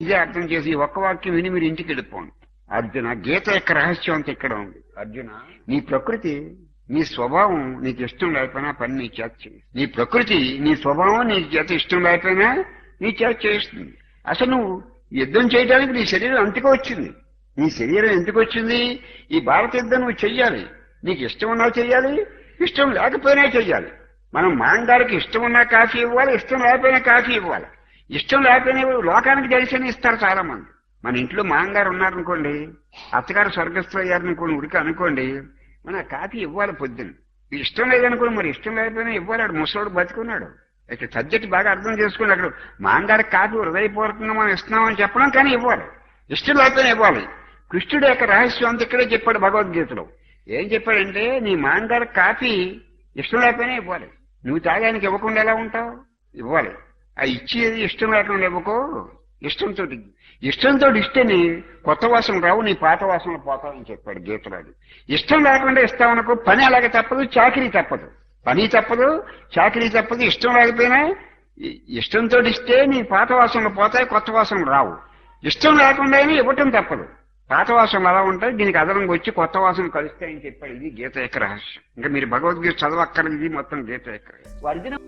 ఇదే అర్థం చేసి ఒక్క వాక్యం విని మీరు ఇంటికి వెళ్ళిపోండి. అర్జున గీత యొక్క రహస్యం అంతా ఇక్కడ ఉంది. అర్జున నీ ప్రకృతి నీ స్వభావం నీకు ఇష్టం లేకపోయినా పని నీ చేత చేయి. నీ ప్రకృతి నీ స్వభావం నీ చేత ఇష్టం లేకపోయినా నీ చేత చేస్తుంది అసలు నువ్వు యుద్ధం చేయడానికి నీ శరీరం అంతకు వచ్చింది. నీ శరీరం ఎందుకు వచ్చింది? ఈ భారత యుద్ధం నువ్వు చెయ్యాలి. నీకు ఇష్టం ఉన్నా చెయ్యాలి ఇష్టం లేకపోయినా చెయ్యాలి. మనం మాంగారికి ఇష్టం ఉన్నా కాఫీ ఇవ్వాలి ఇష్టం లేకపోయినా కాఫీ ఇవ్వాలి. ఇష్టం లేకపోయినా లోకానికి దర్శనం ఇస్తారు చాలా మంది మన ఇంట్లో మాంగారు ఉన్నారనుకోండి అత్తగారు స్వర్గస్థులు అయ్యారనుకోండి ఉడికి అనుకోండి మన కాఫీ ఇవ్వాలి పొద్దున్న. ఇష్టం లేదనుకోండి మరి ఇష్టం లేకపోయినా ఇవ్వాలి. ఆడు ముసలోడు బతుకున్నాడు. ఇక్కడ సబ్జెక్ట్ బాగా అర్థం చేసుకుని అక్కడ మాంగారికి కాఫీ హృదయపూర్వకంగా మనం ఇస్తున్నామని చెప్పడం కానీ ఇవ్వాలి. ఇష్టం లేకపోయినా ఇవ్వాలి. కృష్ణుడు యొక్క రహస్యం అంత ఇక్కడే చెప్పాడు భగవద్గీతలో. ఏం చెప్పాడంటే నీ మాంగారు కాఫీ ఇష్టం లేకపోయినా ఇవ్వాలి. నువ్వు తాగానికి ఇవ్వకుండా ఎలా ఉంటావు? ఇవ్వాలి. ఆ ఇచ్చేది ఇష్టం లేకుండా ఇవ్వకో. ఇష్టంతో ఇష్టంతో ఇస్తేనే కొత్త వాసన రావు నీ పాత వాసనలు పోతావని చెప్పాడు గీతరాజు. ఇష్టం లేకుండా ఇస్తామనుకో పని అలాగే తప్పదు చాకరీ తప్పదు. పని తప్పదు చాకరీ తప్పదు ఇష్టం లేకపోయినా ఇష్టంతో ఇస్తే నీ పాత వాసనలు పోతాయి కొత్త వాసనలు రావు. ఇష్టం లేకుండా ఇవ్వటం తప్పదు. పాత వాసనలు అలా ఉంటాయి? దీనికి అదనంగా వచ్చి కొత్త వాసనలు కలుస్తాయని చెప్పాడు ఇది గీత యొక్క రహస్యం. ఇంకా మీరు భగవద్గీత చదవక్కర్లేదు ఇది మొత్తం గీత యొక్క వర్జనం